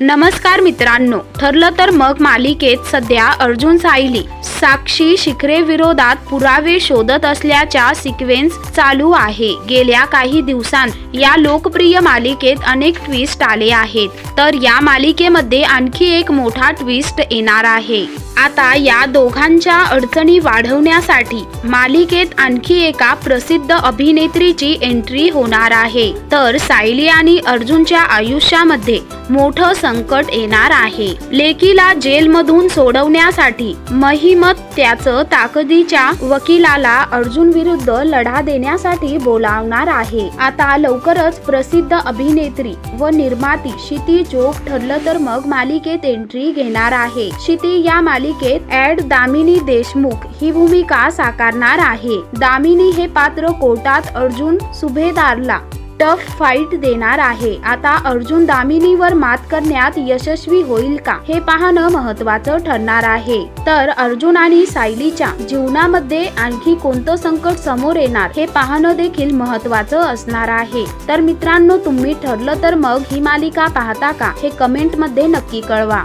नमस्कार मित्रांनो. ठरलं तर मग मालिकेत सध्या अर्जुन सायली साक्षी शिखरे विरोधात पुरावे शोधत असल्याच्या सिक्वेन्स चालू आहे. गेल्या काही दिवसांत या लोकप्रिय मालिकेत अनेक ट्विस्ट आले आहेत. तर या मालिकेमध्ये आणखी एक मोठा ट्विस्ट येणार आहे. आता या दोघांच्या अडचणी वाढवण्यासाठी मालिकेत आणखी एका प्रसिद्ध अभिनेत्रीची एंट्री होणार आहे. तर सायली आणि अर्जुनच्या आयुष्यामध्ये मोठं संकट येणार आहे. लेकीला जेलमधून सोडवण्यासाठी महिमत त्याचं ताकदीच्या वकिलाला अर्जुन विरुद्ध लढा देण्यासाठी बोलावणार आहे. आता लवकरच प्रसिद्ध अभिनेत्री व निर्माती क्षिती जोग ठरलं तर मग मालिकेत एंट्री घेणार आहे. क्षिती या मालिकेत ऍड दामिनी देशमुख ही भूमिका साकारणार आहे. दामिनी हे पात्र कोर्टात अर्जुन सुभेदारला टफ फाईट देणार आहे. आता अर्जुन दामिनीवर मात करण्यात यशस्वी होईल का? हे पाहणं महत्वाचं ठरणार आहे. तर अर्जुन आणि सायलीच्या जीवनामध्ये आणखी कोणतं संकट समोर येणार हे पाहणं देखील महत्वाचं असणार आहे. तर मित्रांनो तुम्ही ठरलं तर मग ही मालिका पाहता का? हे कमेंटमध्ये नक्की कळवा.